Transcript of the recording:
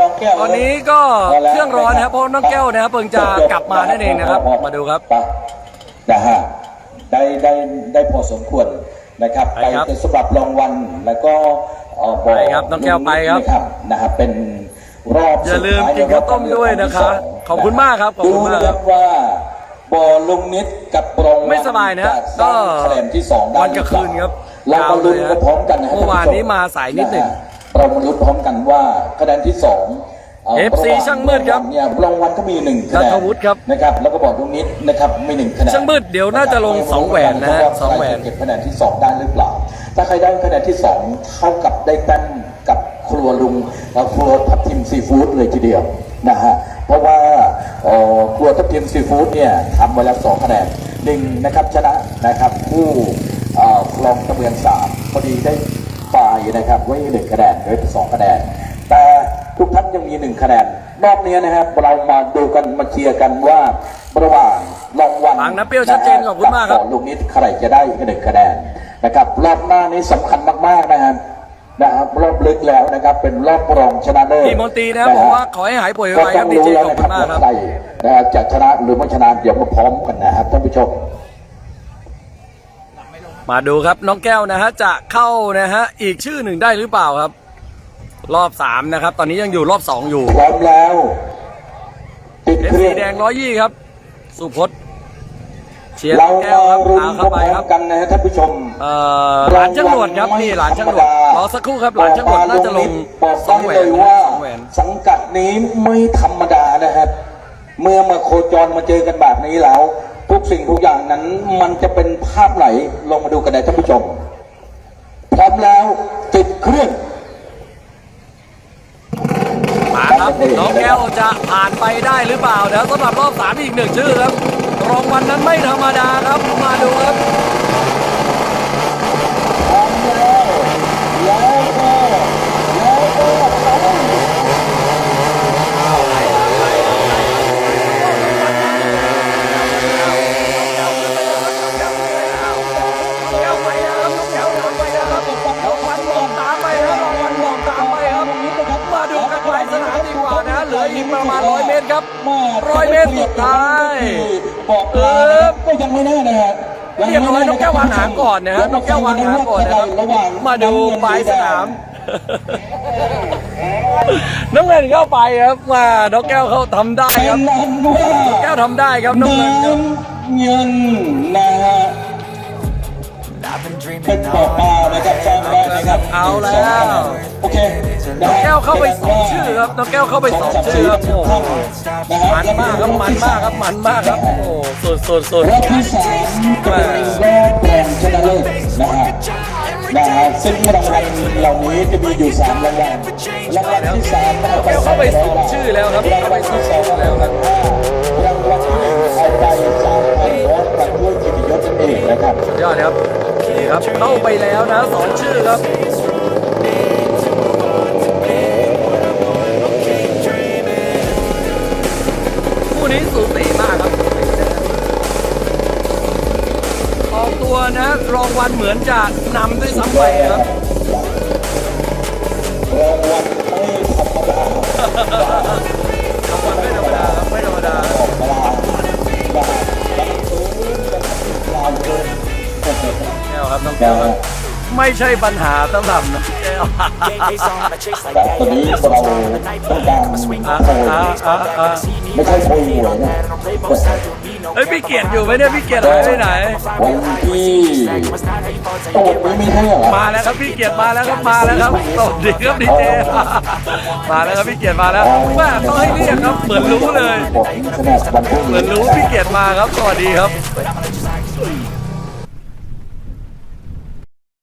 ก็เครื่องร้อนนะครับเพราะน้องแก้วนะครับเพิ่งจะกลับมานั่นเองนะครับ มาดูครับไปนะฮะได้ได้ได้พอสมควรนะครับ ไปครับเป็นสำหรับรางวัลแล้วก็เอ่อไปครับน้องแก้วไปครับนะครับนะครับเป็นรอบอย่าลืมสุดท้กินข้าวต้มด้วยนะคะรอบที่สงขอบคุณมากครับขอบคุณมากครับดูนะว่าบ่อลุงนิดกับรางวัลไม่สบายนะจสร้างคะแนนที่สองได้วันกับคืนครับเรามาลุ้นยาวเลยกันพร้อมกันนะครัเมื่อวานนี้มาสายนิดหนึ่งะฮะ เรามาลุ้นพร้อมกันว่าคะแนนที่สองเอ่อ FC ช่างมืดครับเนี่ยรางวัลก็มีหนึ่งคะแนนนัทวุฒิครับนะครับแล้วก็บอกลุงนิดนะครับมีหนึ่งคะแนนช่างมืดเดี๋ยวน่าจะลงสองแหวนนะฮะสองแหวน ใครจะเก็บคะแนนที่สองได้หรือเปล่า ถ้าใครได้คะแนนที่สองเท่ากับได้แต้มกับครัวลุงเอ่อครัวทับทิมซีฟู้ดเลยทีเดียวนะฮะเพราะว่าเอ่อครัวทับทิมซีฟู้ดเนี่ยทำไว้แล้วสองคะแนนหนึ่งนะครับชนะนะครับผู้เอ่อคลองตะเมืองสามพอดีได้ ฝ่ายนะครับ ไว้หนึ่งคะแนนไว้เป็นสองคะแนน แต่ทุกท่านยังมีหนึ่งคะแนนรอบนี้นะครับเรามาดูกันมาเชียร์กันว่าระหว่างรางวัลฟังนะเปรี้ยวชัดเจนขอบคุณมากครับขอลูกนิดใครจะได้หนึ่งคะแนนนะครับ รอบหน้านี้สำคัญมากๆนะครับนะครับรอบลึกแล้วนะครับ เป็นรอบรองชนะเลิศพี่มนตรีนะครับบอกว่าขอให้หายป่วยไวๆครับดีเจขอบคุณมากครับใครนะครับจะชนะหรือไม่ชนะเดี๋ยวมาพร้อมกันนะครับท่านผู้ชม มาดูครับน้องแก้วนะฮะจะเข้านะฮะอีกชื่อหนึ่งได้หรือเปล่าครับ รอบสามนะครับ ตอนนี้ยังอยู่รอบสองอยู่พร้อมแล้วติดเป็นเครื่สีองแดงร้อยยี่ครับ สุพจน์เชียร์เราน้องแก้วมาครับรุ้นตามพเข้าไปร้คอรัมบๆกันนะฮะท่านผู้ชม เอ่อหลานช่างหลวดครับนี่หลานช่างหลวดรอสักครู่ครับหลานช่างหลวดน่าจะลงบอกสองแหวได้นเลยนะว่า สองแหวน สังกัดนี้ไม่ธรรมดานะครับ เมื่อมาโคจรมาเจอกันแบบนี้แล้ว ทุกสิ่งทุกอย่างนั้นมันจะเป็นภาพไหนลงมาดูกันนะท่านผู้ชม พร้อมแล้วติดเครื่องมาครับน้องแก้วจะผ่านไปได้หรือเปล่าเดี๋ยวสำหรับรอบสามอีกหนึ่งชื่อครับรองวันนั้นไม่ธรรมดาครับมาดูครับ ออีกประมาณร้อยเมตรครับร้อยเมตรสุดท้ายบอกลานะครับก็ยังไม่แน่นะฮะเรียบร้อยน้องแก้ววางหางก่อนนะฮะน้องแก้ววางหางก่อนนะครับระหว่างมาดูปลายสนามน้องเงินเข้าไปครับมาน้องแก้วเขาทำได้เป็ครับนอันว่าแก้วทำได้ครับน้องน้เงินครับำเงินนะฮะเป็นปอปลา นะครับแซมแรกนะครับเอาแล้วโอเคน้องแก้วเข้าไปสองชื่อครับน้องแก้วเข้าไปสองชื่อครับโอ้โหมันมากครับมันมากครับมันมากครับโอ้โหสุดสุดสุดรอบที่สามจะเป็นรอบรองชนะเลิศนะฮะนะฮะซึ่งรางวัลเหล่านี้จะมีอยู่สามรางวัลรางวัลที่สามน้องแก้วเข้าไปสองชื่อแล้วครับรางเข้าวัไปลสอที่งสอชื่งอแล้วครับรางวัลที่หนึ่งเอาไปสามพันร้อยกับด้วยกิตยศนั่นเองนะครับยอดครับนี่ครับเข้า ไปแล้วนะสองชื่อครับคู่นี้สูสีมากครับ ออกตัวนะรางวัลเหมือนจะนำด้วยซ้ำไปครับรางวัลไม่ ไม่ใช่ปัญหาสำหรับน้องแก้วแต่ตอนนี้เราต้องการอะโพยอะอะอะไม่ใช่โพยหวยนะเฮ้ยพี่เกียรติอยู่ไหมเนี่ยพี่เกียรติหายไปไหนวันที่โอ้ไม่มีใช่เหรอมาแล้วครับพี่เกียรติมาแล้วครับมาแล้วครับสวัสดีครับดีเจมาแล้วครับพี่เกียรติมาแล้วแม่ต้องให้เรียกครับเหมือนรู้เลยผมขนาดวันพรุ่งเหมืนี้อนรู้พี่เกียรติมาครับสวัสดีครับ